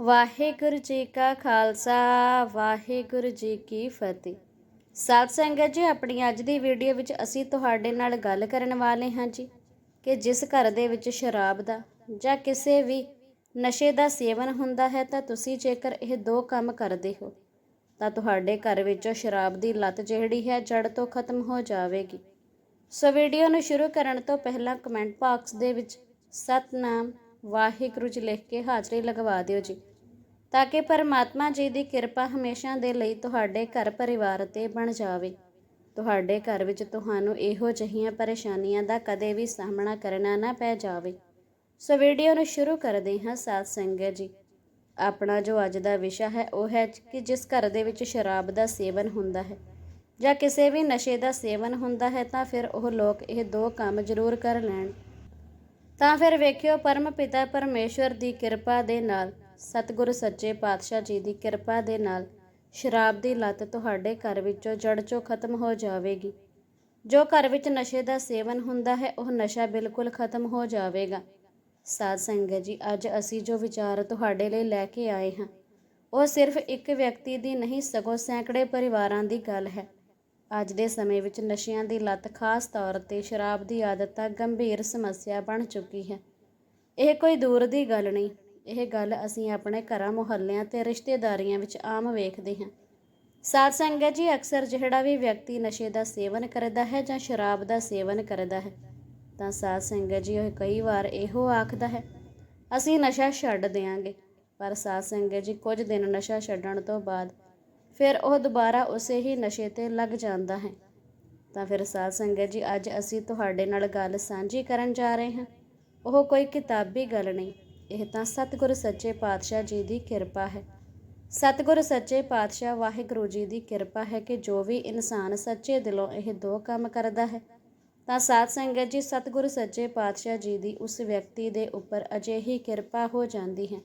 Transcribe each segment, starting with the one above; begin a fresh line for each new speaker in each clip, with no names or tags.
ਵਾਹਿਗੁਰੂ ਜੀ ਕਾ ਖਾਲਸਾ, ਵਾਹਿਗੁਰੂ ਜੀ ਕੀ ਫਤਿਹ। ਸਾਧ ਸੰਗਤ ਜੀ, ਆਪਣੀ ਅੱਜ ਦੀ ਵੀਡੀਓ ਵਿੱਚ ਅਸੀਂ ਤੁਹਾਡੇ ਨਾਲ ਗੱਲ ਕਰਨ ਵਾਲੇ ਹਾਂ ਜੀ ਕਿ ਜਿਸ ਘਰ ਦੇ ਵਿੱਚ ਸ਼ਰਾਬ ਦਾ ਜਾਂ ਕਿਸੇ ਵੀ ਨਸ਼ੇ ਦਾ ਸੇਵਨ ਹੁੰਦਾ ਹੈ, ਤਾਂ ਤੁਸੀਂ ਜੇਕਰ ਇਹ ਦੋ ਕੰਮ ਕਰਦੇ ਹੋ, ਤਾਂ ਤੁਹਾਡੇ ਘਰ ਵਿੱਚੋਂ ਸ਼ਰਾਬ ਦੀ ਲਤ ਜਿਹੜੀ ਹੈ ਜੜ ਤੋਂ ਖਤਮ ਹੋ ਜਾਵੇਗੀ। ਸੋ ਵੀਡੀਓ ਨੂੰ ਸ਼ੁਰੂ ਕਰਨ ਤੋਂ ਪਹਿਲਾਂ ਕਮੈਂਟ ਬਾਕਸ ਦੇ ਵਿੱਚ ਸਤਨਾਮ ਵਾਹਿਗੁਰੂ ਜੀ ਲਿਖ ਕੇ ਹਾਜ਼ਰੀ ਲਗਵਾ ਦਿਓ ਜੀ। ਤਾਂ ਕਿ ਪਰਮਾਤਮਾ ਜੀ ਦੀ ਕਿਰਪਾ ਹਮੇਸ਼ਾ ਦੇ ਲਈ ਤੁਹਾਡੇ ਘਰ ਪਰਿਵਾਰ ਤੇ ਬਣ ਜਾਵੇ। ਤੁਹਾਡੇ ਘਰ ਵਿੱਚ ਤੁਹਾਨੂੰ ਇਹੋ ਜਿਹੀਆਂ ਪਰੇਸ਼ਾਨੀਆਂ ਦਾ ਕਦੇ ਵੀ ਸਾਹਮਣਾ ਕਰਨਾ ਨਾ ਪੈ ਜਾਵੇ। ਸੋ ਵੀਡੀਓ ਨੂੰ ਸ਼ੁਰੂ ਕਰਦੇ ਹਾਂ ਸਾਧ ਸੰਗਤ ਜੀ। ਆਪਣਾ ਜੋ ਅੱਜ ਦਾ ਵਿਸ਼ਾ ਹੈ, ਉਹ ਹੈ ਕਿ ਜਿਸ ਘਰ ਦੇ ਵਿੱਚ ਸ਼ਰਾਬ ਦਾ ਸੇਵਨ ਹੁੰਦਾ ਹੈ ਜਾਂ ਕਿਸੇ ਵੀ ਨਸ਼ੇ ਦਾ ਸੇਵਨ ਹੁੰਦਾ ਹੈ, ਤਾਂ ਫਿਰ ਉਹ ਲੋਕ ਇਹ ਦੋ ਕੰਮ ਜ਼ਰੂਰ ਕਰ ਲੈਣ। ਤਾਂ ਫਿਰ ਵੇਖਿਓ ਪਰਮ ਪਿਤਾ ਪਰਮੇਸ਼ਵਰ ਦੀ ਕਿਰਪਾ ਦੇ ਨਾਲ, ਸਤਿਗੁਰ ਸੱਚੇ ਪਾਤਸ਼ਾਹ ਜੀ ਦੀ ਕਿਰਪਾ ਦੇ ਨਾਲ, ਸ਼ਰਾਬ ਦੀ ਲਤ ਤੁਹਾਡੇ ਘਰ ਵਿੱਚੋਂ ਜੜ ਚੋਂ ਖਤਮ ਹੋ ਜਾਵੇਗੀ। ਜੋ ਘਰ ਵਿੱਚ ਨਸ਼ੇ ਦਾ ਸੇਵਨ ਹੁੰਦਾ ਹੈ, ਉਹ ਨਸ਼ਾ ਬਿਲਕੁਲ ਖਤਮ ਹੋ ਜਾਵੇਗਾ। ਸਾਧ ਸੰਗਤ ਜੀ, ਅੱਜ ਅਸੀਂ ਜੋ ਵਿਚਾਰ ਤੁਹਾਡੇ ਲਈ ਲੈ ਕੇ ਆਏ ਹਾਂ, ਉਹ ਸਿਰਫ ਇੱਕ ਵਿਅਕਤੀ ਦੀ ਨਹੀਂ, ਸਗੋਂ ਸੈਂਕੜੇ ਪਰਿਵਾਰਾਂ ਦੀ ਗੱਲ ਹੈ। ਅੱਜ ਦੇ ਸਮੇਂ ਵਿੱਚ ਨਸ਼ਿਆਂ ਦੀ ਲਤ ਖਾਸ ਤੌਰ ਤੇ ਸ਼ਰਾਬ ਦੀ ਆਦਤ ਤਾਂ ਗੰਭੀਰ ਸਮੱਸਿਆ ਬਣ ਚੁੱਕੀ ਹੈ। ਇਹ ਕੋਈ ਦੂਰ ਦੀ ਗੱਲ ਨਹੀਂ। ਇਹ ਗੱਲ ਅਸੀਂ ਆਪਣੇ ਘਰਾਂ, ਮੁਹੱਲਿਆਂ ਤੇ ਰਿਸ਼ਤੇਦਾਰੀਆਂ ਵਿੱਚ ਆਮ ਵੇਖਦੇ ਹਾਂ। ਸਾਧ ਸੰਗਤ ਜੀ ਅਕਸਰ ਜਿਹੜਾ ਵੀ ਵਿਅਕਤੀ ਨਸ਼ੇ ਦਾ ਸੇਵਨ ਕਰਦਾ ਹੈ ਜਾਂ ਸ਼ਰਾਬ ਦਾ ਸੇਵਨ ਕਰਦਾ ਹੈ, ਤਾਂ ਸਾਧ ਸੰਗਤ ਜੀ ਉਹ ਕਈ ਵਾਰ ਇਹੋ ਆਖਦਾ ਹੈ, ਅਸੀਂ ਨਸ਼ਾ ਛੱਡ ਦਿਆਂਗੇ। ਪਰ ਸਾਧ ਸੰਗਤ ਜੀ ਕੁਝ ਦਿਨ ਨਸ਼ਾ ਛੱਡਣ ਤੋਂ ਬਾਅਦ ਫਿਰ ਉਹ ਦੁਬਾਰਾ ਉਸੇ ਹੀ ਨਸ਼ੇ ਤੇ ਲੱਗ ਜਾਂਦਾ ਹੈ। ਤਾਂ ਫਿਰ ਸਾਧ ਸੰਗਤ ਜੀ, ਅੱਜ ਅਸੀਂ ਤੁਹਾਡੇ ਨਾਲ ਗੱਲ ਸਾਂਝੀ ਕਰਨ ਜਾ ਰਹੇ ਹਾਂ। ਉਹ ਕੋਈ ਕਿਤਾਬੀ ਗੱਲ ਨਹੀਂ। ਇਹ ਤਾਂ ਸਤਿਗੁਰ ਸੱਚੇ ਪਾਤਸ਼ਾਹ ਜੀ ਦੀ ਕਿਰਪਾ ਹੈ। ਸਤਿਗੁਰ ਸੱਚੇ ਪਾਤਸ਼ਾਹ ਵਾਹਿਗੁਰੂ ਜੀ ਦੀ ਕਿਰਪਾ ਹੈ ਕਿ ਜੋ ਵੀ ਇਨਸਾਨ ਸੱਚੇ ਦਿਲੋਂ ਇਹ ਦੋ ਕੰਮ ਕਰਦਾ ਹੈ, ਤਾਂ ਸਾਧ ਸੰਗਤ ਜੀ, ਸਤਿਗੁਰ ਸੱਚੇ ਪਾਤਸ਼ਾਹ ਜੀ ਦੀ ਉਸ ਵਿਅਕਤੀ ਦੇ ਉੱਪਰ ਅਜਿਹੀ ਕਿਰਪਾ ਹੋ ਜਾਂਦੀ ਹੈ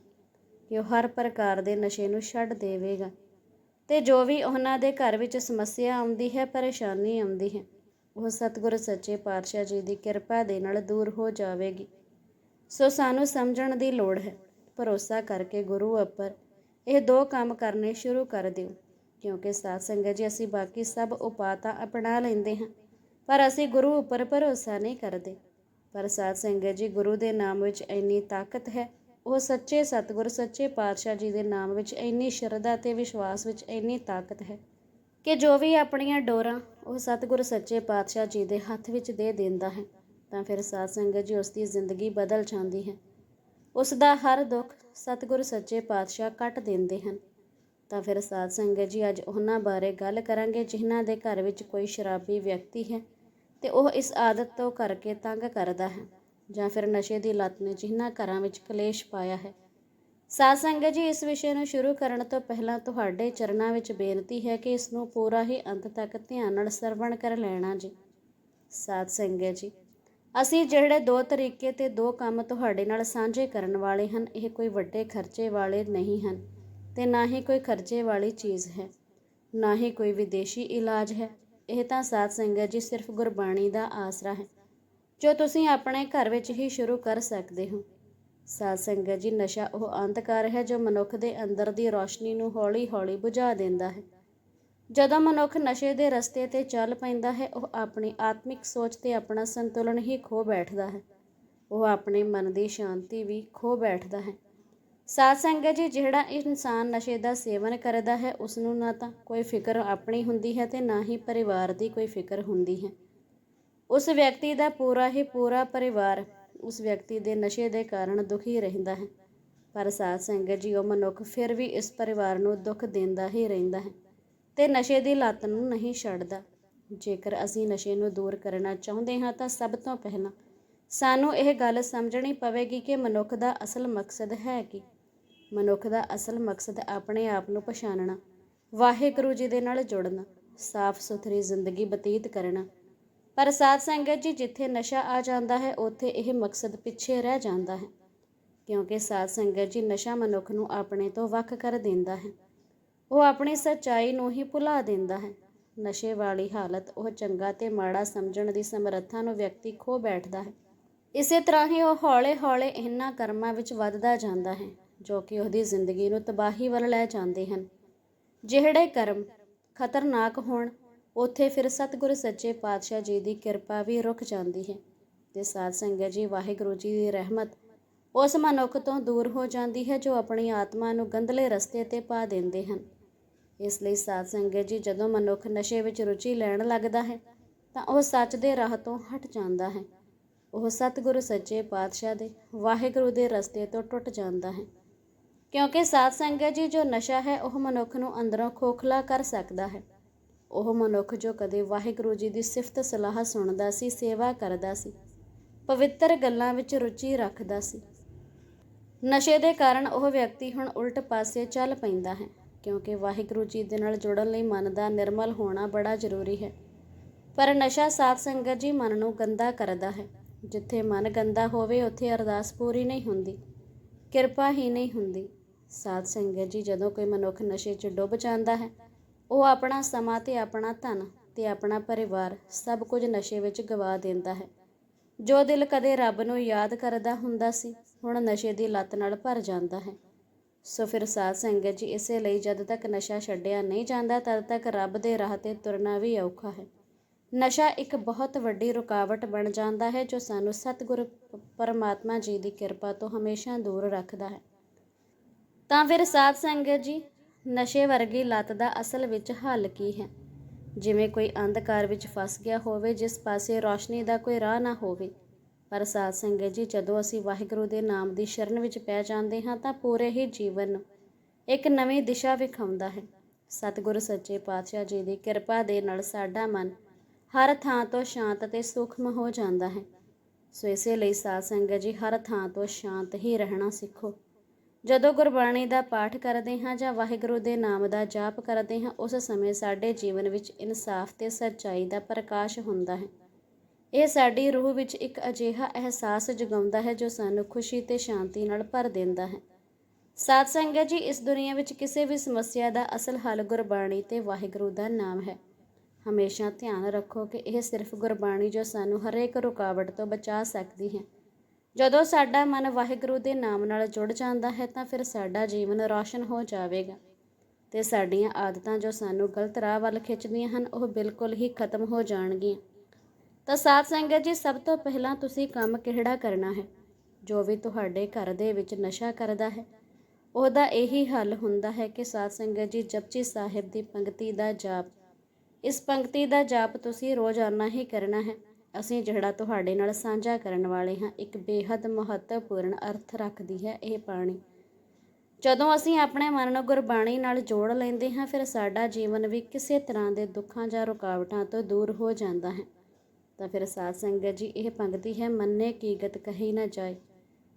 ਕਿ ਉਹ ਹਰ ਪ੍ਰਕਾਰ ਦੇ ਨਸ਼ੇ ਨੂੰ ਛੱਡ ਦੇਵੇਗਾ। ਤੇ ਜੋ ਵੀ ਉਹਨਾਂ ਦੇ ਘਰ ਵਿੱਚ ਸਮੱਸਿਆ ਆਉਂਦੀ ਹੈ, ਪਰੇਸ਼ਾਨੀ ਆਉਂਦੀ ਹੈ, ਉਹ ਸਤਿਗੁਰ ਸੱਚੇ ਪਾਤਸ਼ਾਹ ਜੀ ਦੀ ਕਿਰਪਾ ਦੇ ਨਾਲ ਦੂਰ ਹੋ ਜਾਵੇਗੀ। ਸੋ ਸਾਨੂੰ ਸਮਝਣ ਦੀ ਲੋੜ ਹੈ। ਭਰੋਸਾ ਕਰਕੇ ਗੁਰੂ ਉੱਪਰ ਇਹ ਦੋ ਕੰਮ ਕਰਨੇ ਸ਼ੁਰੂ ਕਰ ਦਿਓ, ਕਿਉਂਕਿ ਸਾਧ ਸੰਗਤ ਜੀ, ਅਸੀਂ ਬਾਕੀ ਸਭ ਉਪਾਅ ਤਾਂ ਅਪਣਾ ਲੈਂਦੇ ਹਾਂ, ਪਰ ਅਸੀਂ ਗੁਰੂ ਉੱਪਰ ਭਰੋਸਾ ਨਹੀਂ ਕਰਦੇ। ਪਰ ਸਾਧ ਸੰਗਤ ਜੀ, ਗੁਰੂ ਦੇ ਨਾਮ ਵਿੱਚ ਇੰਨੀ ਤਾਕਤ ਹੈ ਉਹ ਸੱਚੇ ਸਤਿਗੁਰ, ਸੱਚੇ ਪਾਤਸ਼ਾਹ ਜੀ ਦੇ ਨਾਮ ਵਿੱਚ ਇੰਨੀ ਸ਼ਰਧਾ ਤੇ ਵਿਸ਼ਵਾਸ ਵਿੱਚ ਇੰਨੀ ਤਾਕਤ ਹੈ ਕਿ ਜੋ ਵੀ ਆਪਣੀਆਂ ਡੋਰਾਂ ਉਹ ਸਤਿਗੁਰ, ਸੱਚੇ ਪਾਤਸ਼ਾਹ ਜੀ ਦੇ ਹੱਥ ਵਿੱਚ ਦੇ ਦਿੰਦਾ ਹੈ, ਤਾਂ ਫਿਰ ਸਾਧ ਸੰਗਤ ਜੀ ਉਸ ਦੀ ਜ਼ਿੰਦਗੀ ਬਦਲ ਜਾਂਦੀ ਹੈ। ਉਸ ਦਾ ਹਰ ਦੁੱਖ ਸਤਿਗੁਰ, ਸੱਚੇ ਪਾਤਸ਼ਾਹ ਕੱਟ ਦਿੰਦੇ ਹਨ। ਤਾਂ ਫਿਰ ਸਾਧ ਸੰਗਤ ਜੀ ਅੱਜ ਉਹਨਾਂ ਬਾਰੇ ਗੱਲ ਕਰਾਂਗੇ ਜਿਨ੍ਹਾਂ ਦੇ ਘਰ ਵਿੱਚ ਕੋਈ ਸ਼ਰਾਬੀ ਵਿਅਕਤੀ ਹੈ ਤੇ ਉਹ ਇਸ ਆਦਤ ਤੋਂ ਕਰਕੇ ਤੰਗ ਕਰਦਾ ਹੈ। ਜਾਂ ਫਿਰ ਨਸ਼ੇ ਦੀ ਲਤ ਨੇ ਜਿਨ੍ਹਾਂ ਘਰਾਂ ਵਿੱਚ ਕਲੇਸ਼ ਪਾਇਆ ਹੈ। ਸਾਧ ਸੰਗਤ ਜੀ, ਇਸ ਵਿਸ਼ੇ ਨੂੰ ਸ਼ੁਰੂ ਕਰਨ ਤੋਂ ਪਹਿਲਾਂ ਤੁਹਾਡੇ ਚਰਨਾਂ ਵਿੱਚ ਬੇਨਤੀ ਹੈ ਕਿ ਇਸ ਨੂੰ ਪੂਰਾ ਹੀ ਅੰਤ ਤੱਕ ਧਿਆਨ ਨਾਲ ਸਰਵਣ ਕਰ ਲੈਣਾ ਜੀ। ਸਾਧ ਸੰਗਤ ਜੀ, ਅਸੀਂ ਜਿਹੜੇ ਦੋ ਤਰੀਕੇ ਤੇ ਦੋ ਕੰਮ ਤੁਹਾਡੇ ਨਾਲ ਸਾਂਝੇ ਕਰਨ ਵਾਲੇ ਹਨ, ਇਹ ਕੋਈ ਵੱਡੇ ਖਰਚੇ ਵਾਲੇ ਨਹੀਂ ਹਨ ਤੇ ਨਾ ਹੀ ਕੋਈ ਖਰਚੇ ਵਾਲੀ ਚੀਜ਼ ਹੈ, ਨਾ ਹੀ ਕੋਈ ਵਿਦੇਸ਼ੀ ਇਲਾਜ ਹੈ। ਇਹ ਤਾਂ ਸਾਧ ਸੰਗਤ ਜੀ, ਸਿਰਫ ਗੁਰਬਾਣੀ ਦਾ ਆਸਰਾ ਹੈ। ਜੋ ਤੁਸੀਂ ਆਪਣੇ ਘਰ ਵਿੱਚ ਹੀ ਸ਼ੁਰੂ ਕਰ ਸਕਦੇ ਹੋ। ਸਾਧ ਸੰਗਤ ਜੀ, ਨਸ਼ਾ ਉਹ ਅੰਧਕਾਰ ਹੈ ਜੋ ਮਨੁੱਖ ਦੇ ਅੰਦਰ ਦੀ ਰੋਸ਼ਨੀ ਨੂੰ ਹੌਲੀ-ਹੌਲੀ ਬੁਝਾ ਦਿੰਦਾ ਹੈ। ਜਦੋਂ ਮਨੁੱਖ ਨਸ਼ੇ ਦੇ ਰਸਤੇ ਤੇ ਚੱਲ ਪੈਂਦਾ ਹੈ, ਉਹ ਆਪਣੀ ਆਤਮਿਕ ਸੋਚ ਤੇ ਆਪਣਾ ਸੰਤੁਲਨ ਹੀ ਖੋ ਬੈਠਦਾ ਹੈ। ਉਹ ਆਪਣੇ ਮਨ ਦੀ ਸ਼ਾਂਤੀ ਵੀ ਖੋ ਬੈਠਦਾ ਹੈ। ਸਾਧ ਸੰਗਤ ਜੀ, ਜਿਹੜਾ ਇਨਸਾਨ ਨਸ਼ੇ ਦਾ ਸੇਵਨ ਕਰਦਾ ਹੈ ਉਸ ਨੂੰ ਨਾ ਤਾਂ ਕੋਈ ਫਿਕਰ ਆਪਣੀ ਹੁੰਦੀ ਹੈ ਤੇ ਨਾ ਹੀ ਪਰਿਵਾਰ ਦੀ ਕੋਈ ਫਿਕਰ ਹੁੰਦੀ ਹੈ। ਉਸ ਵਿਅਕਤੀ ਦਾ ਪੂਰਾ ਹੀ ਪੂਰਾ ਪਰਿਵਾਰ ਉਸ ਵਿਅਕਤੀ ਦੇ ਨਸ਼ੇ ਦੇ ਕਾਰਨ ਦੁਖੀ ਰਹਿੰਦਾ ਹੈ। ਪਰ ਸਾਧ ਸੰਗਤ ਜੀ ਉਹ ਮਨੁੱਖ ਫਿਰ ਵੀ ਇਸ ਪਰਿਵਾਰ ਨੂੰ ਦੁੱਖ ਦਿੰਦਾ ਹੀ ਰਹਿੰਦਾ ਹੈ ਤੇ ਨਸ਼ੇ ਦੀ ਲਤ ਨੂੰ ਨਹੀਂ ਛੱਡਦਾ। ਜੇਕਰ ਅਸੀਂ ਨਸ਼ੇ ਨੂੰ ਦੂਰ ਕਰਨਾ ਚਾਹੁੰਦੇ ਹਾਂ ਤਾਂ ਸਭ ਤੋਂ ਪਹਿਲਾਂ ਸਾਨੂੰ ਇਹ ਗੱਲ ਸਮਝਣੀ ਪਵੇਗੀ ਕਿ ਮਨੁੱਖ ਦਾ ਅਸਲ ਮਕਸਦ ਹੈ ਕੀ। ਮਨੁੱਖ ਦਾ ਅਸਲ ਮਕਸਦ ਆਪਣੇ ਆਪ ਨੂੰ ਪਛਾਣਨਾ ਵਾਹਿਗੁਰੂ ਜੀ ਦੇ ਨਾਲ ਜੁੜਨਾ ਸਾਫ਼ ਸੁਥਰੀ ਜ਼ਿੰਦਗੀ ਬਤੀਤ ਕਰਨਾ ਪਰ ਸਾਧ ਸੰਗਤ ਜੀ, ਜਿੱਥੇ ਨਸ਼ਾ ਆ ਜਾਂਦਾ ਹੈ, ਉੱਥੇ ਇਹ ਮਕਸਦ ਪਿੱਛੇ ਰਹਿ ਜਾਂਦਾ ਹੈ। ਕਿਉਂਕਿ ਸਾਧ ਸੰਗਤ ਜੀ, ਨਸ਼ਾ ਮਨੁੱਖ ਨੂੰ ਆਪਣੇ ਤੋਂ ਵੱਖ ਕਰ ਦਿੰਦਾ ਹੈ। ਉਹ ਆਪਣੀ ਸੱਚਾਈ ਨੂੰ ਹੀ ਭੁਲਾ ਦਿੰਦਾ ਹੈ। ਨਸ਼ੇ ਵਾਲੀ ਹਾਲਤ ਉਹ ਚੰਗਾ ਤੇ ਮਾੜਾ ਸਮਝਣ ਦੀ ਸਮਰੱਥਾ ਨੂੰ ਵਿਅਕਤੀ ਖੋ ਬੈਠਦਾ ਹੈ। ਇਸੇ ਤਰ੍ਹਾਂ ਹੀ ਉਹ ਹੌਲੇ-ਹੌਲੇ ਇਹਨਾਂ ਕਰਮਾਂ ਵਿੱਚ ਵੱਧਦਾ ਜਾਂਦਾ ਹੈ, ਜੋ ਕਿ ਉਹਦੀ ਜ਼ਿੰਦਗੀ ਨੂੰ ਤਬਾਹੀ ਵੱਲ ਲੈ ਜਾਂਦੇ ਹਨ। ਜਿਹੜੇ ਕਰਮ ਖਤਰਨਾਕ ਹੋਣ ਉੱਥੇ ਫਿਰ ਸਤਿਗੁਰ ਸੱਚੇ ਪਾਤਸ਼ਾਹ ਜੀ ਦੀ ਕਿਰਪਾ ਵੀ ਰੁਕ ਜਾਂਦੀ ਹੈ ਤੇ ਸਾਧ ਸੰਗਤ ਜੀ, ਵਾਹਿਗੁਰੂ ਜੀ ਦੀ ਰਹਿਮਤ ਉਸ ਮਨੁੱਖ ਤੋਂ ਦੂਰ ਹੋ ਜਾਂਦੀ ਹੈ ਜੋ ਆਪਣੀ ਆਤਮਾ ਨੂੰ ਗੰਧਲੇ ਰਸਤੇ ਤੇ ਪਾ ਦਿੰਦੇ ਹਨ। ਇਸ ਲਈ ਸਾਧ ਸੰਗਤ ਜੀ, ਜਦੋਂ ਮਨੁੱਖ ਨਸ਼ੇ ਵਿੱਚ ਰੁਚੀ ਲੈਣ ਲੱਗਦਾ ਹੈ, ਤਾਂ ਉਹ ਸੱਚ ਦੇ ਰਾਹ ਤੋਂ ਹਟ ਜਾਂਦਾ ਹੈ। ਉਹ ਸਤਿਗੁਰੂ ਸੱਚੇ ਪਾਤਸ਼ਾਹ ਦੇ, ਵਾਹਿਗੁਰੂ ਦੇ ਰਸਤੇ ਤੋਂ ਟੁੱਟ ਜਾਂਦਾ ਹੈ। ਕਿਉਂਕਿ ਸਾਧ ਸੰਗਤ ਜੀ, ਜੋ ਨਸ਼ਾ ਹੈ, ਉਹ ਮਨੁੱਖ ਨੂੰ ਅੰਦਰੋਂ ਖੋਖਲਾ ਕਰ ਸਕਦਾ ਹੈ। ਉਹ ਮਨੁੱਖ ਜੋ ਕਦੇ ਵਾਹਿਗੁਰੂ ਜੀ ਦੀ ਸਿਫਤ ਸਲਾਹ ਸੁਣਦਾ ਸੀ, ਸੇਵਾ ਕਰਦਾ ਸੀ, ਪਵਿੱਤਰ ਗੱਲਾਂ ਵਿੱਚ ਰੁਚੀ ਰੱਖਦਾ ਸੀ। ਨਸ਼ੇ ਦੇ ਕਾਰਨ ਉਹ ਵਿਅਕਤੀ ਹੁਣ ਉਲਟ ਪਾਸੇ ਚੱਲ ਪੈਂਦਾ ਹੈ, ਕਿਉਂਕਿ ਵਾਹਿਗੁਰੂ ਜੀ ਦੇ ਨਾਲ ਜੁੜਨ ਲਈ ਮਨ ਦਾ ਨਿਰਮਲ ਹੋਣਾ ਬੜਾ ਜ਼ਰੂਰੀ ਹੈ। ਪਰ ਨਸ਼ਾ ਸਾਧ ਸੰਗਤ ਜੀ ਮਨ ਨੂੰ ਗੰਦਾ ਕਰਦਾ ਹੈ। ਜਿੱਥੇ ਮਨ ਗੰਦਾ ਹੋਵੇ, ਉੱਥੇ ਅਰਦਾਸ ਪੂਰੀ ਨਹੀਂ ਹੁੰਦੀ, ਕਿਰਪਾ ਹੀ ਨਹੀਂ ਹੁੰਦੀ। ਸਾਧ ਸੰਗਤ ਜੀ ਜਦੋਂ ਕੋਈ ਮਨੁੱਖ ਨਸ਼ੇ 'ਚ ਡੁੱਬ ਜਾਂਦਾ ਹੈ ਉਹ ਆਪਣਾ ਸਮਾਂ ਤੇ ਆਪਣਾ ਧਨ ਤੇ ਆਪਣਾ ਪਰਿਵਾਰ ਸਭ ਕੁਝ ਨਸ਼ੇ ਵਿੱਚ ਗਵਾ ਦਿੰਦਾ ਹੈ। ਜੋ ਦਿਲ ਕਦੇ ਰੱਬ ਨੂੰ ਯਾਦ ਕਰਦਾ ਹੁੰਦਾ ਸੀ, ਹੁਣ ਨਸ਼ੇ ਦੀ ਲੱਤ ਨਾਲ ਭਰ ਜਾਂਦਾ ਹੈ। ਸੋ ਫਿਰ ਸਾਧ ਸੰਗਤ ਜੀ, ਇਸੇ ਲਈ ਜਦ ਤੱਕ ਨਸ਼ਾ ਛੱਡਿਆ ਨਹੀਂ ਜਾਂਦਾ, ਤਦ ਤੱਕ ਰੱਬ ਦੇ ਰਾਹ ਤੇ ਤੁਰਨਾ ਵੀ ਔਖਾ ਹੈ। ਨਸ਼ਾ ਇੱਕ ਬਹੁਤ ਵੱਡੀ ਰੁਕਾਵਟ ਬਣ ਜਾਂਦਾ ਹੈ, ਜੋ ਸਾਨੂੰ ਸਤਿਗੁਰ ਪਰਮਾਤਮਾ ਜੀ ਦੀ ਕਿਰਪਾ ਤੋਂ ਹਮੇਸ਼ਾ ਦੂਰ ਰੱਖਦਾ ਹੈ। ਤਾਂ ਫਿਰ ਸਾਧ ਸੰਗਤ ਜੀ ਨਸ਼ੇ ਵਰਗੀ ਲੱਤ ਦਾ ਅਸਲ ਵਿੱਚ ਹੱਲ ਕੀ ਹੈ? ਜਿਵੇਂ ਕੋਈ ਅੰਧਕਾਰ ਵਿੱਚ ਫਸ ਗਿਆ ਹੋਵੇ, ਜਿਸ ਪਾਸੇ ਰੋਸ਼ਨੀ ਦਾ ਕੋਈ ਰਾਹ ਨਾ ਹੋਵੇ। ਪਰ ਸਾਧ ਸੰਗਤ ਜੀ, ਜਦੋਂ ਅਸੀਂ ਵਾਹਿਗੁਰੂ ਦੇ ਨਾਮ ਦੀ ਸ਼ਰਨ ਵਿੱਚ ਪੈ ਜਾਂਦੇ ਹਾਂ, ਤਾਂ ਪੂਰੇ ਹੀ ਜੀਵਨ ਨੂੰ ਇੱਕ ਨਵੀਂ ਦਿਸ਼ਾ ਵਿਖਾਉਂਦਾ ਹੈ। ਸਤਿਗੁਰੂ ਸੱਚੇ ਪਾਤਸ਼ਾਹ ਜੀ ਦੀ ਕਿਰਪਾ ਦੇ ਨਾਲ ਸਾਡਾ ਮਨ ਹਰ ਥਾਂ ਤੋਂ ਸ਼ਾਂਤ ਅਤੇ ਸੁਖਮ ਹੋ ਜਾਂਦਾ ਹੈ। ਸੋ ਇਸੇ ਲਈ ਸਾਧ ਸੰਗਤ ਜੀ, ਹਰ ਥਾਂ ਤੋਂ ਸ਼ਾਂਤ ਹੀ ਰਹਿਣਾ ਸਿੱਖੋ। ਜਦੋਂ ਗੁਰਬਾਣੀ ਦਾ ਪਾਠ ਕਰਦੇ ਹਾਂ ਜਾਂ ਵਾਹਿਗੁਰੂ ਦੇ ਨਾਮ ਦਾ ਜਾਪ ਕਰਦੇ ਹਾਂ, ਉਸ ਸਮੇਂ ਸਾਡੇ ਜੀਵਨ ਵਿੱਚ ਇਨਸਾਫ ਤੇ ਸੱਚਾਈ ਦਾ ਪ੍ਰਕਾਸ਼ ਹੁੰਦਾ ਹੈ। ਇਹ ਸਾਡੀ ਰੂਹ ਵਿੱਚ ਇੱਕ ਅਜਿਹਾ ਅਹਿਸਾਸ ਜਗਾਉਂਦਾ ਹੈ ਜੋ ਸਾਨੂੰ ਖੁਸ਼ੀ ਤੇ ਸ਼ਾਂਤੀ ਨਾਲ ਭਰ ਦਿੰਦਾ ਹੈ। ਸਾਧ ਸੰਗਤ ਜੀ, ਇਸ ਦੁਨੀਆ ਵਿੱਚ ਕਿਸੇ ਵੀ ਸਮੱਸਿਆ ਦਾ ਅਸਲ ਹੱਲ ਗੁਰਬਾਣੀ ਤੇ ਵਾਹਿਗੁਰੂ ਦਾ ਨਾਮ ਹੈ। ਹਮੇਸ਼ਾ ਧਿਆਨ ਰੱਖੋ ਕਿ ਇਹ ਸਿਰਫ ਗੁਰਬਾਣੀ ਜੋ ਸਾਨੂੰ ਹਰੇਕ ਰੁਕਾਵਟ ਤੋਂ ਬਚਾ ਸਕਦੀ ਹੈ। ਜਦੋਂ ਸਾਡਾ ਮਨ ਵਾਹਿਗੁਰੂ ਦੇ ਨਾਮ ਨਾਲ ਜੁੜ ਜਾਂਦਾ ਹੈ, ਤਾਂ ਫਿਰ ਸਾਡਾ ਜੀਵਨ ਰੌਸ਼ਨ ਹੋ ਜਾਵੇਗਾ। ਤੇ ਸਾਡੀਆਂ ਆਦਤਾਂ ਜੋ ਸਾਨੂੰ ਗਲਤ ਰਾਹ ਵੱਲ ਖਿੱਚਦੀਆਂ ਹਨ, ਉਹ ਬਿਲਕੁਲ ਹੀ ਖਤਮ ਹੋ ਜਾਣਗੀਆਂ। ਤਾਂ ਸਾਧ ਸੰਗਤ ਜੀ, ਸਭ ਤੋਂ ਪਹਿਲਾਂ ਤੁਸੀਂ ਕੰਮ ਕਿਹੜਾ ਕਰਨਾ ਹੈ? ਜੋ ਵੀ ਤੁਹਾਡੇ ਘਰ ਦੇ ਵਿੱਚ ਨਸ਼ਾ ਕਰਦਾ ਹੈ, ਉਹਦਾ ਇਹੀ ਹੱਲ ਹੁੰਦਾ ਹੈ ਕਿ ਸਾਧ ਸੰਗਤ ਜੀ, ਜਪਜੀ ਸਾਹਿਬ ਦੀ ਪੰਕਤੀ ਦਾ ਜਾਪ। ਇਸ ਪੰਕਤੀ ਦਾ ਜਾਪ ਤੁਸੀਂ ਰੋਜ਼ਾਨਾ ਹੀ ਕਰਨਾ ਹੈ। ਅਸੀਂ ਜਿਹੜਾ ਤੁਹਾਡੇ ਨਾਲ ਸਾਂਝਾ ਕਰਨ ਵਾਲੇ ਹਾਂ, ਇੱਕ ਬੇਹੱਦ ਮਹੱਤਵਪੂਰਨ ਅਰਥ ਰੱਖਦੀ ਹੈ ਇਹ ਬਾਣੀ। ਜਦੋਂ ਅਸੀਂ ਆਪਣੇ ਮਨ ਨੂੰ ਗੁਰਬਾਣੀ ਨਾਲ ਜੋੜ ਲੈਂਦੇ ਹਾਂ, ਫਿਰ ਸਾਡਾ ਜੀਵਨ ਵੀ ਕਿਸੇ ਤਰ੍ਹਾਂ ਦੇ ਦੁੱਖਾਂ ਜਾਂ ਰੁਕਾਵਟਾਂ ਤੋਂ ਦੂਰ ਹੋ ਜਾਂਦਾ ਹੈ। ਤਾਂ ਫਿਰ ਸਾਧ ਸੰਗਤ ਜੀ, ਇਹ ਪੰਕਤੀ ਹੈ, ਮੰਨੇ ਕੀਗਤ ਕਹੀ ਨਾ ਜਾਏ।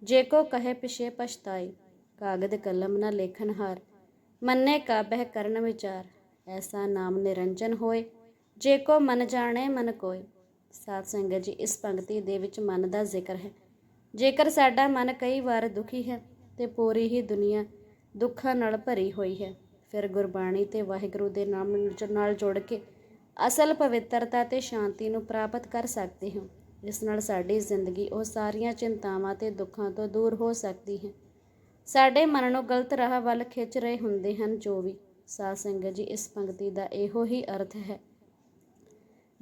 ਜੇ ਕੋ ਕਹੇ ਪਿਛੇ ਪਛਤਾਏ, ਕਾਗਦ ਕਲਮ ਨਾ ਲੇਖਨ ਹਾਰ। ਮੰਨੇ ਕਾ ਬਹਿ ਕਰਨ ਵਿਚਾਰ, ਐਸਾ ਨਾਮ ਨਿਰੰਜਨ ਹੋਏ। ਜੇ ਕੋ ਮਨ ਜਾਣੇ, ਮਨ ਕੋਏ। ਸਾਧ ਸੰਗਤ ਜੀ, ਇਸ ਪੰਕਤੀ ਦੇ ਵਿੱਚ ਮਨ ਦਾ ਜ਼ਿਕਰ ਹੈ। ਜੇਕਰ ਸਾਡਾ ਮਨ ਕਈ ਵਾਰ ਦੁਖੀ ਹੈ ਤੇ ਪੂਰੀ ਹੀ ਦੁਨੀਆ ਦੁੱਖਾਂ ਨਾਲ ਭਰੀ ਹੋਈ ਹੈ, ਫਿਰ ਗੁਰਬਾਣੀ ਤੇ ਵਾਹਿਗੁਰੂ ਦੇ ਨਾਮ ਨਾਲ ਜੁੜ ਕੇ ਅਸਲ ਪਵਿੱਤਰਤਾ ਤੇ ਸ਼ਾਂਤੀ ਨੂੰ ਪ੍ਰਾਪਤ ਕਰ ਸਕਦੇ ਹਾਂ। ਇਸ ਨਾਲ ਸਾਡੀ ਜ਼ਿੰਦਗੀ ਉਹ ਸਾਰੀਆਂ ਚਿੰਤਾਵਾਂ ਤੇ ਦੁੱਖਾਂ ਤੋਂ ਦੂਰ ਹੋ ਸਕਦੀ ਹੈ। ਸਾਡੇ ਮਨ ਨੂੰ ਗਲਤ ਰਾਹ ਵੱਲ ਖਿੱਚ ਰਹੇ ਹੁੰਦੇ ਹਨ ਜੋ ਵੀ। ਸਾਧ ਸੰਗਤ ਜੀ, ਇਸ ਪੰਕਤੀ ਦਾ ਇਹੋ ਹੀ ਅਰਥ ਹੈ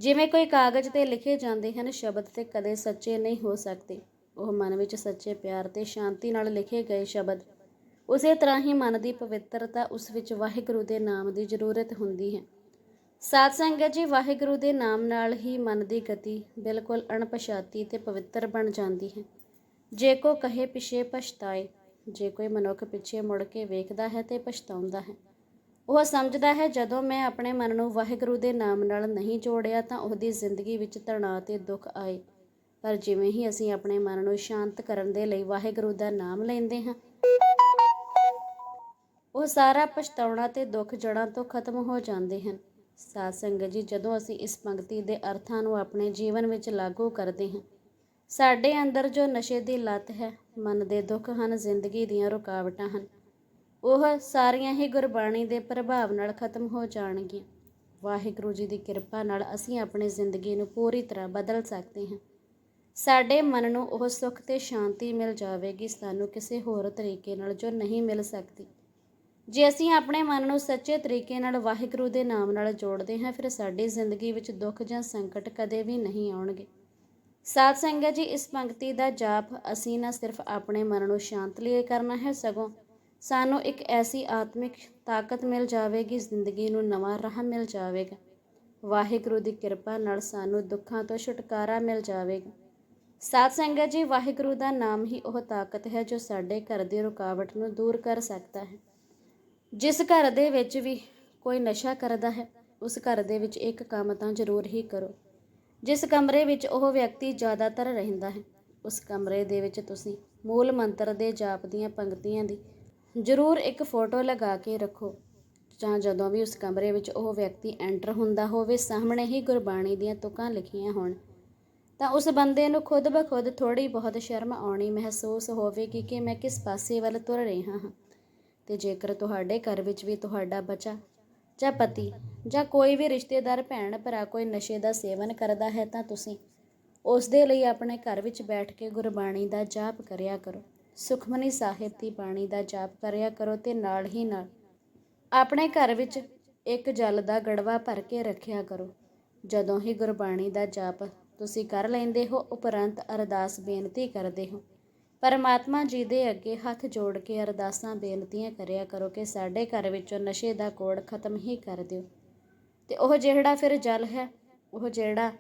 ਜਿਵੇਂ ਕੋਈ ਕਾਗਜ਼ ਤੇ ਲਿਖੇ ਜਾਂਦੇ ਹਨ, ਸ਼ਬਦ ਤੇ ਕਦੇ ਸੱਚੇ ਨਹੀਂ ਹੋ ਸਕਦੇ। ਉਹ ਮਨ ਵਿੱਚ ਸੱਚੇ ਪਿਆਰ ਤੇ ਸ਼ਾਂਤੀ ਨਾਲ ਲਿਖੇ ਗਏ ਸ਼ਬਦ। ਉਸੇ ਤਰ੍ਹਾਂ ਹੀ ਮਨ ਦੀ ਪਵਿੱਤਰਤਾ, ਉਸ ਵਿੱਚ ਵਾਹਿਗੁਰੂ ਦੇ ਨਾਮ ਦੀ ਜ਼ਰੂਰਤ ਹੁੰਦੀ ਹੈ। ਸਾਧ ਸੰਗਤ ਜੀ, ਵਾਹਿਗੁਰੂ ਦੇ ਨਾਮ ਨਾਲ ਹੀ ਮਨ ਦੀ ਗਤੀ ਬਿਲਕੁਲ ਅਣਪਛਾਤੀ ਤੇ ਪਵਿੱਤਰ ਬਣ ਜਾਂਦੀ ਹੈ। ਜੇ ਕੋ ਕਹੇ ਪਿਛੇ ਪਛਤਾਏ, ਜੇ ਕੋਈ ਮਨੁੱਖ ਪਿੱਛੇ ਮੁੜ ਕੇ ਵੇਖਦਾ ਹੈ ਤੇ ਪਛਤਾਉਂਦਾ ਹੈ। ਉਹ ਸਮਝਦਾ ਹੈ, ਜਦੋਂ ਮੈਂ ਆਪਣੇ ਮਨ ਨੂੰ ਵਾਹਿਗੁਰੂ ਦੇ ਨਾਮ ਨਾਲ ਨਹੀਂ ਜੋੜਿਆ ਤਾਂ ਉਹਦੀ ਜ਼ਿੰਦਗੀ ਵਿੱਚ ਤਣਾਅ ਤੇ ਦੁੱਖ ਆਏ। ਪਰ ਜਿਵੇਂ ਹੀ ਅਸੀਂ ਆਪਣੇ ਮਨ ਨੂੰ ਸ਼ਾਂਤ ਕਰਨ ਦੇ ਲਈ ਵਾਹਿਗੁਰੂ ਦਾ ਨਾਮ ਲੈਂਦੇ ਹਾਂ, ਉਹ ਸਾਰਾ ਪਛਤਾਉਣਾ ਤੇ ਦੁੱਖ ਜੜਾਂ ਤੋਂ ਖਤਮ ਹੋ ਜਾਂਦੇ ਹਨ। ਸਾਧ ਸੰਗਤ ਜੀ, ਜਦੋਂ ਅਸੀਂ ਇਸ ਪੰਕਤੀ ਦੇ ਅਰਥਾਂ ਨੂੰ ਆਪਣੇ ਜੀਵਨ ਵਿੱਚ ਲਾਗੂ ਕਰਦੇ ਹਾਂ, ਸਾਡੇ ਅੰਦਰ ਜੋ ਨਸ਼ੇ ਦੀ ਲੱਤ ਹੈ, ਮਨ ਦੇ ਦੁੱਖ ਹਨ, ਜ਼ਿੰਦਗੀ ਦੀਆਂ ਰੁਕਾਵਟਾਂ ਹਨ। ਉਹ ਸਾਰੀਆਂ ਹੀ ਗੁਰਬਾਣੀ ਦੇ ਪ੍ਰਭਾਵ ਨਾਲ ਖਤਮ ਹੋ ਜਾਣਗੀਆਂ। ਵਾਹਿਗੁਰੂ ਜੀ ਦੀ ਕਿਰਪਾ ਨਾਲ ਅਸੀਂ ਆਪਣੀ ਜ਼ਿੰਦਗੀ ਨੂੰ ਪੂਰੀ ਤਰ੍ਹਾਂ ਬਦਲ ਸਕਦੇ ਹਾਂ। ਸਾਡੇ ਮਨ ਨੂੰ ਉਹ ਸੁੱਖ ਤੇ ਸ਼ਾਂਤੀ ਮਿਲ ਜਾਵੇਗੀ ਸਾਨੂੰ ਕਿਸੇ ਹੋਰ ਤਰੀਕੇ ਨਾਲ ਜੋ ਨਹੀਂ ਮਿਲ ਸਕਦੀ। ਜੇ ਅਸੀਂ ਆਪਣੇ ਮਨ ਨੂੰ ਸੱਚੇ ਤਰੀਕੇ ਨਾਲ ਵਾਹਿਗੁਰੂ ਦੇ ਨਾਮ ਨਾਲ ਜੋੜਦੇ ਹਾਂ, ਫਿਰ ਸਾਡੀ ਜ਼ਿੰਦਗੀ ਵਿੱਚ ਦੁੱਖ ਜਾਂ ਸੰਕਟ ਕਦੇ ਵੀ ਨਹੀਂ ਆਉਣਗੇ। ਸਾਧ ਸੰਗਤ ਜੀ, ਇਸ ਪੰਕਤੀ ਦਾ ਜਾਪ ਅਸੀਂ ਨਾ ਸਿਰਫ ਆਪਣੇ ਮਨ ਨੂੰ ਸ਼ਾਂਤ ਲਈ ਕਰਨਾ ਹੈ, ਸਗੋਂ ਸਾਨੂੰ ਇੱਕ ਐਸੀ ਆਤਮਿਕ ਤਾਕਤ ਮਿਲ ਜਾਵੇਗੀ, ਜ਼ਿੰਦਗੀ ਨੂੰ ਨਵਾਂ ਰਾਹ ਮਿਲ ਜਾਵੇਗਾ। ਵਾਹਿਗੁਰੂ ਦੀ ਕਿਰਪਾ ਨਾਲ ਸਾਨੂੰ ਦੁੱਖਾਂ ਤੋਂ ਛੁਟਕਾਰਾ ਮਿਲ ਜਾਵੇਗਾ। ਸਾਧ ਸੰਗਤ ਜੀ, ਵਾਹਿਗੁਰੂ ਦਾ ਨਾਮ ਹੀ ਉਹ ਤਾਕਤ ਹੈ ਜੋ ਸਾਡੇ ਘਰ ਦੀ ਰੁਕਾਵਟ ਨੂੰ ਦੂਰ ਕਰ ਸਕਦਾ ਹੈ। ਜਿਸ ਘਰ ਦੇ ਵਿੱਚ ਵੀ ਕੋਈ ਨਸ਼ਾ ਕਰਦਾ ਹੈ, ਉਸ ਘਰ ਦੇ ਵਿੱਚ ਇੱਕ ਕੰਮ ਤਾਂ ਜ਼ਰੂਰ ਹੀ ਕਰੋ। ਜਿਸ ਕਮਰੇ ਵਿੱਚ ਉਹ ਵਿਅਕਤੀ ਜ਼ਿਆਦਾਤਰ ਰਹਿੰਦਾ ਹੈ, ਉਸ ਕਮਰੇ ਦੇ ਵਿੱਚ ਤੁਸੀਂ ਮੂਲ ਮੰਤਰ ਦੇ ਜਾਪ ਦੀਆਂ ਪੰਕਤੀਆਂ ਦੀ ਜ਼ਰੂਰ ਇੱਕ ਫੋਟੋ ਲਗਾ ਕੇ ਰੱਖੋ ਜਾਂ ਜਦੋਂ ਵੀ ਉਸ ਕਮਰੇ ਵਿੱਚ ਉਹ ਵਿਅਕਤੀ ਐਂਟਰ ਹੁੰਦਾ ਹੋਵੇ, ਸਾਹਮਣੇ ਹੀ ਗੁਰਬਾਣੀ ਦੀਆਂ ਤੁਕਾਂ ਲਿਖੀਆਂ ਹੋਣ, ਤਾਂ ਉਸ ਬੰਦੇ ਨੂੰ ਖੁਦ ਬਖੁਦ ਖੁਦ ਥੋੜੀ ਬਹੁਤ ਸ਼ਰਮ ਆਉਣੀ ਮਹਿਸੂਸ ਹੋਵੇਗੀ ਕਿ ਮੈਂ ਕਿਸ ਪਾਸੇ ਵੱਲ ਤੁਰ ਰਿਹਾ ਹਾਂ। ਤੇ ਜੇਕਰ ਤੁਹਾਡੇ ਘਰ ਵਿੱਚ ਵੀ ਤੁਹਾਡਾ ਬੱਚਾ ਜਾਂ ਪਤੀ ਜਾਂ ਕੋਈ ਵੀ ਰਿਸ਼ਤੇਦਾਰ, ਭੈਣ ਭਰਾ ਕੋਈ ਨਸ਼ੇ ਦਾ ਸੇਵਨ ਕਰਦਾ ਹੈ, ਤਾਂ ਤੁਸੀਂ ਉਸ ਦੇ ਲਈ ਆਪਣੇ ਘਰ ਵਿੱਚ ਬੈਠ ਕੇ ਗੁਰਬਾਣੀ ਦਾ ਜਾਪ ਕਰਿਆ ਕਰੋ। ਸੁਖਮਨੀ ਸਾਹਿਬ ਦੀ ਬਾਣੀ ਦਾ ਜਾਪ ਕਰਿਆ ਕਰੋ ਤੇ ਨਾਲ ਹੀ ਨਾਲ ਆਪਣੇ ਘਰ ਵਿੱਚ ਇੱਕ ਜਲ ਦਾ ਗੜਵਾ ਭਰ ਕੇ ਰੱਖਿਆ ਕਰੋ। ਜਦੋਂ ਹੀ ਗੁਰਬਾਣੀ ਦਾ ਜਾਪ ਤੁਸੀਂ ਕਰ ਲੈਂਦੇ ਹੋ, ਉਪਰੰਤ ਅਰਦਾਸ ਬੇਨਤੀ ਕਰਦੇ ਹੋ। ਪਰਮਾਤਮਾ ਜੀ ਦੇ ਅੱਗੇ ਹੱਥ ਜੋੜ ਕੇ ਅਰਦਾਸਾਂ ਬੇਨਤੀਆਂ ਕਰਿਆ ਕਰੋ ਕਿ ਸਾਡੇ ਘਰ ਵਿੱਚੋਂ ਨਸ਼ੇ ਦਾ ਕੋੜ ਖਤਮ ਹੀ ਕਰ ਦਿਓ। ਤੇ ਉਹ ਜਿਹੜਾ ਫਿਰ ਜਲ ਹੈ, ਉਹ ਜਿਹੜਾ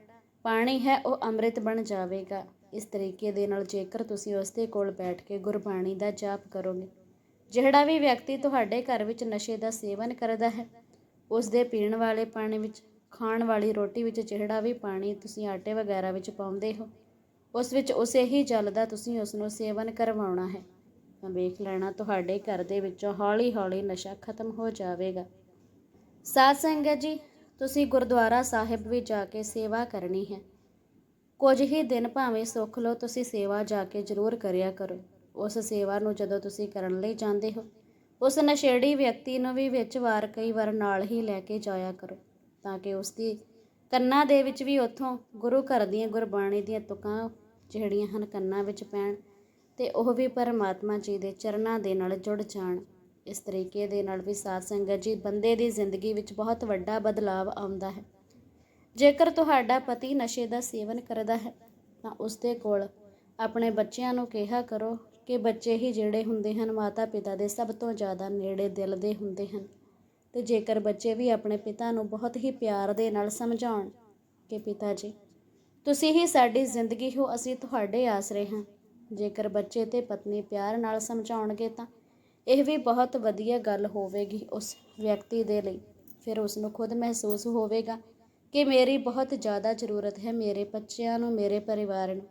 ਪਾਣੀ ਹੈ, ਉਹ ਅੰਮ੍ਰਿਤ ਬਣ ਜਾਵੇਗਾ। ਇਸ ਤਰੀਕੇ ਦੇ ਨਾਲ ਜੇਕਰ ਤੁਸੀਂ ਉਸ ਦੇ ਕੋਲ ਬੈਠ ਕੇ ਗੁਰਬਾਣੀ ਦਾ ਜਾਪ ਕਰੋਗੇ, ਜਿਹੜਾ ਵੀ ਵਿਅਕਤੀ ਤੁਹਾਡੇ ਘਰ ਵਿੱਚ ਨਸ਼ੇ ਦਾ ਸੇਵਨ ਕਰਦਾ ਹੈ ਉਸ ਦੇ ਪੀਣ ਵਾਲੇ ਪਾਣੀ ਵਿੱਚ, ਖਾਣ ਵਾਲੀ ਰੋਟੀ ਵਿੱਚ ਜਿਹੜਾ ਵੀ ਪਾਣੀ ਤੁਸੀਂ ਆਟੇ ਵਗੈਰਾ ਵਿੱਚ ਪਾਉਂਦੇ ਹੋ, ਉਸ ਵਿੱਚ ਉਸੇ ਹੀ ਜਲ ਦਾ ਤੁਸੀਂ ਉਸ ਨੂੰ ਸੇਵਨ ਕਰਵਾਉਣਾ ਹੈ। ਤਾਂ ਵੇਖ ਲੈਣਾ, ਤੁਹਾਡੇ ਘਰ ਦੇ ਵਿੱਚੋਂ ਹੌਲੀ-ਹੌਲੀ ਨਸ਼ਾ ਖਤਮ ਹੋ ਜਾਵੇਗਾ। ਸਾਧ ਸੰਗਤ ਜੀ, ਤੁਸੀਂ ਗੁਰਦੁਆਰਾ ਸਾਹਿਬ ਵੀ ਜਾ ਕੇ ਸੇਵਾ ਕਰਨੀ ਹੈ। ਕੁਝ ਹੀ ਦਿਨ ਭਾਵੇਂ ਸੁੱਖ ਲਓ, ਤੁਸੀਂ ਸੇਵਾ ਜਾ ਕੇ ਜ਼ਰੂਰ ਕਰਿਆ ਕਰੋ। ਉਸ ਸੇਵਾ ਨੂੰ ਜਦੋਂ ਤੁਸੀਂ ਕਰਨ ਲਈ ਜਾਂਦੇ ਹੋ, ਉਸ ਨਸ਼ੇੜੀ ਵਿਅਕਤੀ ਨੂੰ ਵੀ ਵਿੱਚ ਵਾਰ ਕਈ ਵਾਰ ਨਾਲ ਹੀ ਲੈ ਕੇ ਜਾਇਆ ਕਰੋ, ਤਾਂ ਕਿ ਉਸ ਦੀ ਕੰਨਾਂ ਦੇ ਵਿੱਚ ਵੀ ਉੱਥੋਂ ਗੁਰੂ ਘਰ ਦੀਆਂ ਗੁਰਬਾਣੀ ਦੀਆਂ ਤੁਕਾਂ ਜਿਹੜੀਆਂ ਹਨ ਕੰਨਾਂ ਵਿੱਚ ਪੈਣ ਤੇ ਉਹ ਵੀ ਪਰਮਾਤਮਾ ਜੀ ਦੇ ਚਰਨਾਂ ਦੇ ਨਾਲ ਜੁੜ ਜਾਣ। ਇਸ ਤਰੀਕੇ ਦੇ ਨਾਲ ਵੀ ਸਾਧ ਸੰਗਤ ਜੀ ਬੰਦੇ ਦੀ ਜ਼ਿੰਦਗੀ ਵਿੱਚ ਬਹੁਤ ਵੱਡਾ ਬਦਲਾਵ ਆਉਂਦਾ ਹੈ। ਜੇਕਰ ਤੁਹਾਡਾ ਪਤੀ ਨਸ਼ੇ ਦਾ ਸੇਵਨ ਕਰਦਾ ਹੈ, ਤਾਂ ਉਸ ਦੇ ਕੋਲ ਆਪਣੇ ਬੱਚਿਆਂ ਨੂੰ ਕਿਹਾ ਕਰੋ ਕਿ ਬੱਚੇ ਹੀ ਜਿਹੜੇ ਹੁੰਦੇ ਹਨ ਮਾਤਾ ਪਿਤਾ ਦੇ ਸਭ ਤੋਂ ਜ਼ਿਆਦਾ ਨੇੜੇ ਦਿਲ ਦੇ ਹੁੰਦੇ ਹਨ। ਤੇ ਜੇਕਰ ਬੱਚੇ ਵੀ ਆਪਣੇ ਪਿਤਾ ਨੂੰ ਬਹੁਤ ਹੀ ਪਿਆਰ ਦੇ ਨਾਲ ਸਮਝਾਉਣ ਕਿ ਪਿਤਾ ਜੀ ਤੁਸੀਂ ਹੀ ਸਾਡੀ ਜ਼ਿੰਦਗੀ ਹੋ, ਅਸੀਂ ਤੁਹਾਡੇ ਆਸਰੇ ਹਾਂ। ਜੇਕਰ ਬੱਚੇ ਤੇ ਪਤਨੀ ਪਿਆਰ ਨਾਲ ਸਮਝਾਉਣਗੇ, ਤਾਂ ਇਹ ਵੀ ਬਹੁਤ ਵਧੀਆ ਗੱਲ ਹੋਵੇਗੀ ਉਸ ਵਿਅਕਤੀ ਦੇ ਲਈ। ਫਿਰ ਉਸ ਨੂੰ ਖੁਦ ਮਹਿਸੂਸ ਹੋਵੇਗਾ ਕਿ ਮੇਰੀ ਬਹੁਤ ਜ਼ਿਆਦਾ ਜ਼ਰੂਰਤ ਹੈ ਮੇਰੇ ਬੱਚਿਆਂ ਨੂੰ, ਮੇਰੇ ਪਰਿਵਾਰ ਨੂੰ।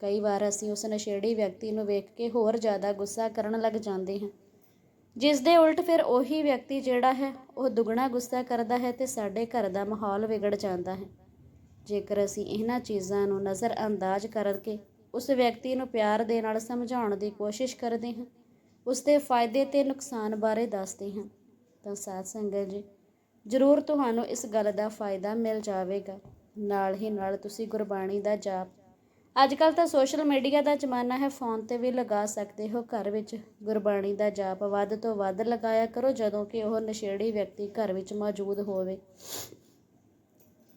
ਕਈ ਵਾਰ ਅਸੀਂ ਉਸ ਨਸ਼ੇੜੀ ਵਿਅਕਤੀ ਨੂੰ ਵੇਖ ਕੇ ਹੋਰ ਜ਼ਿਆਦਾ ਗੁੱਸਾ ਕਰਨ ਲੱਗ ਜਾਂਦੇ ਹਾਂ। ਜਿਸ ਦੇ ਉਲਟ ਫਿਰ ਉਹੀ ਵਿਅਕਤੀ ਜਿਹੜਾ ਹੈ, ਉਹ ਦੁੱਗਣਾ ਗੁੱਸਾ ਕਰਦਾ ਹੈ ਤੇ ਸਾਡੇ ਘਰ ਦਾ ਮਾਹੌਲ ਵਿਗੜ ਜਾਂਦਾ ਹੈ। ਜੇਕਰ ਅਸੀਂ ਇਹਨਾਂ ਚੀਜ਼ਾਂ ਨੂੰ ਨਜ਼ਰ ਅੰਦਾਜ਼ ਕਰਕੇ ਉਸ ਵਿਅਕਤੀ ਨੂੰ ਪਿਆਰ ਦੇ ਨਾਲ ਸਮਝਾਉਣ ਦੀ ਕੋਸ਼ਿਸ਼ ਕਰਦੇ ਹਾਂ, ਉਸ ਦੇ ਫਾਇਦੇ ਤੇ ਨੁਕਸਾਨ ਬਾਰੇ ਦੱਸਦੇ ਹਾਂ। ਤਾਂ ਸਾਧ ਸੰਗਤ ਜੀ ਜ਼ਰੂਰ ਤੁਹਾਨੂੰ ਇਸ ਗੱਲ ਦਾ ਫਾਇਦਾ ਮਿਲ ਜਾਵੇਗਾ। ਨਾਲ ਹੀ ਨਾਲ ਤੁਸੀਂ ਗੁਰਬਾਣੀ ਦਾ ਜਾਪ। ਅੱਜ ਕੱਲ ਤਾਂ ਸੋਸ਼ਲ ਮੀਡੀਆ ਦਾ ਜ਼ਮਾਨਾ ਹੈ, ਫੋਨ ਤੇ ਵੀ ਲਗਾ ਸਕਦੇ ਹੋ। ਘਰ ਵਿੱਚ ਗੁਰਬਾਣੀ ਦਾ ਜਾਪ ਵੱਧ ਤੋਂ ਵੱਧ ਲਗਾਇਆ ਕਰੋ, ਜਦੋਂ ਕਿ ਉਹ ਨਸ਼ੇੜੀ ਵਿਅਕਤੀ ਘਰ ਵਿੱਚ ਮੌਜੂਦ ਹੋਵੇ।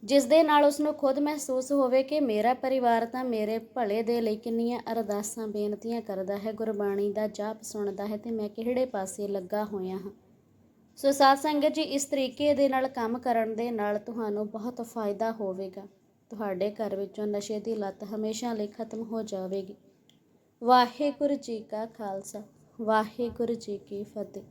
ਜਿਸ ਦੇ ਨਾਲ ਉਸ ਨੂੰ ਖੁਦ ਮਹਿਸੂਸ ਹੋਵੇ ਕਿ ਮੇਰਾ ਪਰਿਵਾਰ ਤਾਂ ਮੇਰੇ ਭਲੇ ਦੇ ਲਈ ਕਿੰਨੀਆਂ ਅਰਦਾਸਾਂ, ਬੇਨਤੀਆਂ ਕਰਦਾ ਹੈ, ਗੁਰਬਾਣੀ ਦਾ ਜਾਪ ਸੁਣਦਾ ਹੈ ਤੇ ਮੈਂ ਕਿਹੜੇ ਪਾਸੇ ਲੱਗਾ ਹੋਇਆ ਹਾਂ। ਸੋ ਸਾਧ ਸੰਗਤ ਜੀ, ਇਸ ਤਰੀਕੇ ਦੇ ਨਾਲ ਕੰਮ ਕਰਨ ਦੇ ਨਾਲ ਤੁਹਾਨੂੰ ਬਹੁਤ ਫਾਇਦਾ ਹੋਵੇਗਾ। ਤੁਹਾਡੇ ਘਰ ਵਿੱਚੋਂ ਨਸ਼ੇ ਦੀ ਲੱਤ ਹਮੇਸ਼ਾ ਲਈ ਖਤਮ ਹੋ ਜਾਵੇਗੀ। ਵਾਹਿਗੁਰੂ ਜੀ ਕਾ ਖਾਲਸਾ, ਵਾਹਿਗੁਰੂ ਜੀ ਕੀ ਫਤਿਹ।